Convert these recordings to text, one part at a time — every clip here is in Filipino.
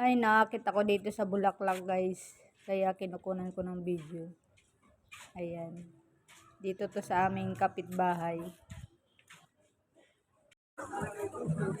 Ay, nakakit ako dito sa Bulaklak, guys. Kaya kinukunan ko ng video. Ayan. Dito to sa aming kapitbahay. Yeah.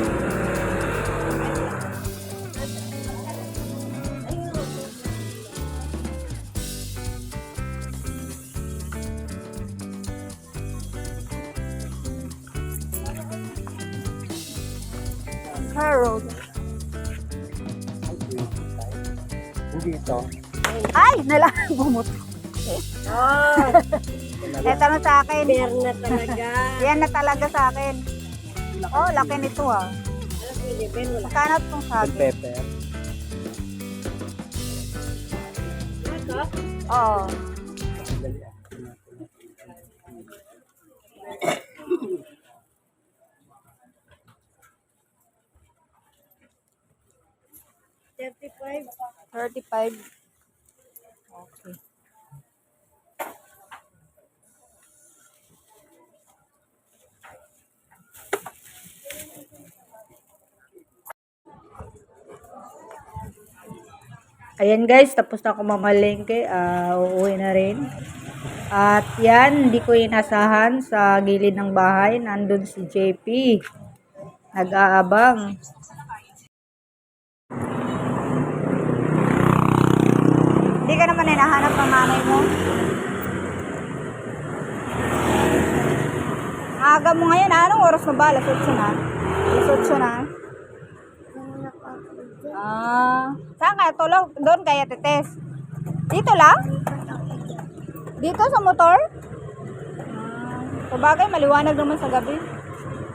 Harold. Dito. Ay, nalang bumuto. Oh, Ito na sa akin. fair na talaga. Yan na talaga sa akin. Oh, laki nito ah. Magkano itong saging? Pepper. Ito? Oo. Thirty-five. 35. Okay. Ayan guys, tapos na ako mamalengke. Ah, uuwi na rin. At yan, hindi ko inasahan sa gilid ng bahay. Nandun si JP. Nag-aabang. Hindi ka naman hinahanap ng nanay mo. Aga mo ngayon, ah. anong oras na ba? Alas 8 na. Alas 8 na. Ah, saan kaya tulog? Doon kaya tetes. Dito lang? Dito sa motor? Ah, sabagay, maliwanag naman sa gabi.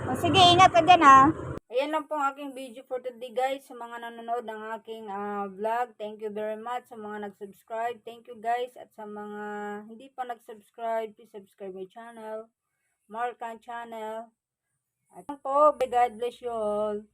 O, sige, ingat ka dyan ha. Ayan lang po ang aking video for today guys. Sa mga nanonood ng aking ah, vlog, thank you very much. Sa mga nag-subscribe, thank you guys. At sa mga hindi pa nag-subscribe, please subscribe my channel. Markan channel. At po, God bless you all.